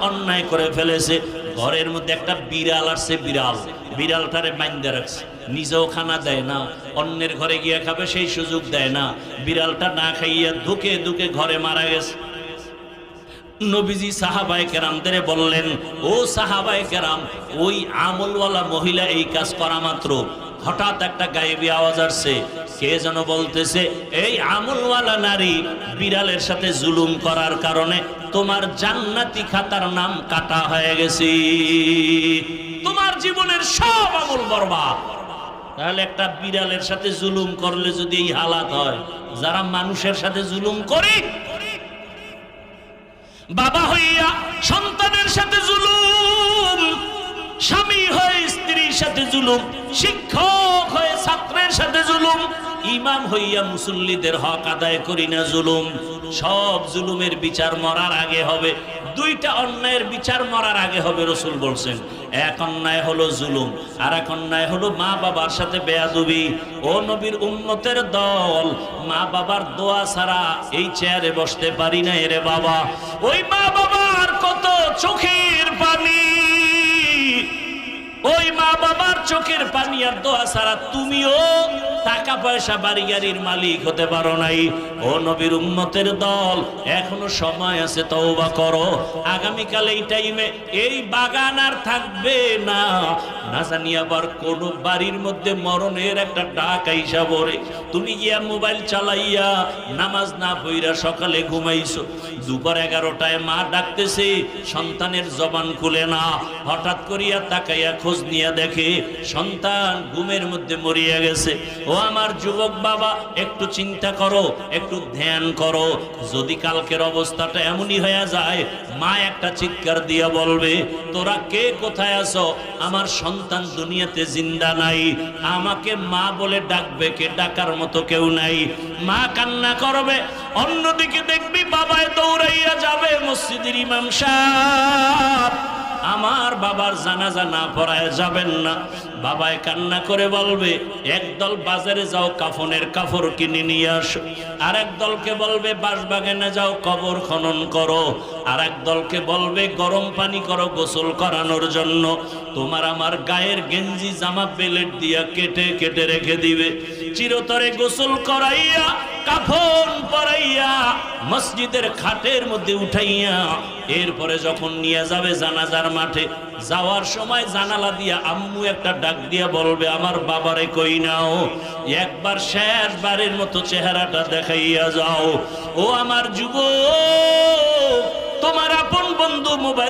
অন্যায় করে ফেলেছে। ঘরের মধ্যে একটা বিড়াল আসছে, বিড়াল। বিড়ালটারে বাইন্দে রাখছে। নিজেও খানা দেয় না, অন্যের ঘরে গিয়ে খাবে সেই সুযোগ দেয় না। বিড়ালটা না খাইয়া ধুকে ধুকে ঘরে মারা গেছে। নবীজি সাহাবাই কেরামদের বললেন, ও সাহাবাই কেরাম, ওই আমলওয়ালা মহিলা এই কাজ করা মাত্র। হঠাৎ একটা গায়েবী আওয়াজ আসছে। কে যেন বলতেছে, এই আমলওয়ালা নারী বিড়ালের সাথে জুলুম করার কারণে তোমার জান্নাতি খাতার নাম কাটা হয়ে গেছে। তোমার জীবনের সব আমল বরবাদ। তাহলে একটা বিড়ালের সাথে জুলুম করলে যদি এই হালাত হয়, যারা মানুষের সাথে জুলুম করে, বাবা হইয়া সন্তানের জুলুম, শিক্ষক হয়ে ছাত্রের সাথে জুলুম, ইমাম হইয়া মুসল্লিদের হক আদায় করি না জুলুম। সব জুলুমের বিচার মরার আগে হবে। দুইটা অন্যায়ের বিচার মরার আগে হবে, রসুল বলছেন। এক অন্যায় হলো জুলুম আর এক অন্যায় হলো মা বাবার সাথে বেয়াদুবি। ও নবীর উন্নতের দল, মা বাবার দোয়া ছাড়া এই চেয়ারে বসতে পারি না এরে বাবা। ওই মা বাবার কত চোখের মা বাবার চোখের পানি আর দোয়া ছাড়া তুমিও টাকা পয়সা বাড়ি মালিক হতে পারো নাই। ও নবীর উম্মতের দল, এখনও সময় আছে, তওবা করো। আগামীকাল এই টাইমে এই বাগান আর থাকবে না। না জানি আবার কোন বাড়ির মধ্যে মরণের একটা ডাক আইসা তুমি গিয়া মোবাইল চালাইয়া নামাজ না পইরা সকালে ঘুমাইছো। দুপুর এগারোটায় মা ডাকতেছে, সন্তানের জবান খুলে না। হঠাৎ করিয়া তাকাইয়া খোঁজ নিয়ে দেখে সন্তান ঘুমের মধ্যে মরিয়া গেছে। ও আমার যুবক বাবা, একটু চিন্তা করো, একটু ধ্যান করো। যদি কালকের অবস্থাটা এমনই হয়ে যায়, মা একটা চিৎকার দিয়া বলবে, তোরা কে কোথায় আছো? আমার সন্তান দুনিয়াতে জিন্দা নাই। আমাকে মা বলে ডাকবে কে? ডাকার মতো কেউ নাই। মা কান্না করবে, অন্যদিকে দেখবি বাবায় দৌড়াইয়া যাবে মসজিদের ইমাম বাবার জানাজা না পড়ায় যাবেন না। বাবায় কান্না করে বলবে, একদল বাজারে যাও, কাফনের কাপড় কিনে নিয়ে আসো। আর দলকে বলবে যাও, কবর খনন করো। আর দলকে বলবে, গরম পানি করো, গোসল করানোর জন্য। তোমার আমার গায়ের গেঞ্জি জামা বেলেট দিয়া কেটে কেটে রেখে দিবে। চিরতরে গোসল করাইয়া কাফন পরাইয়া মসজিদের খাটের মধ্যে উঠাইয়া এরপরে যখন নিয়ে যাবে জানাজার মাঠে, যাওয়ার সময় জানালা দিয়া আম্মু একটা ডাক দিয়া বলবে, আমার বাবারে কই নাও? একবার শেষবারের মতো চেহারাটা দেখাইয়া যাও। ও আমার যুব তোমার আপন বন্ধু মোবাইল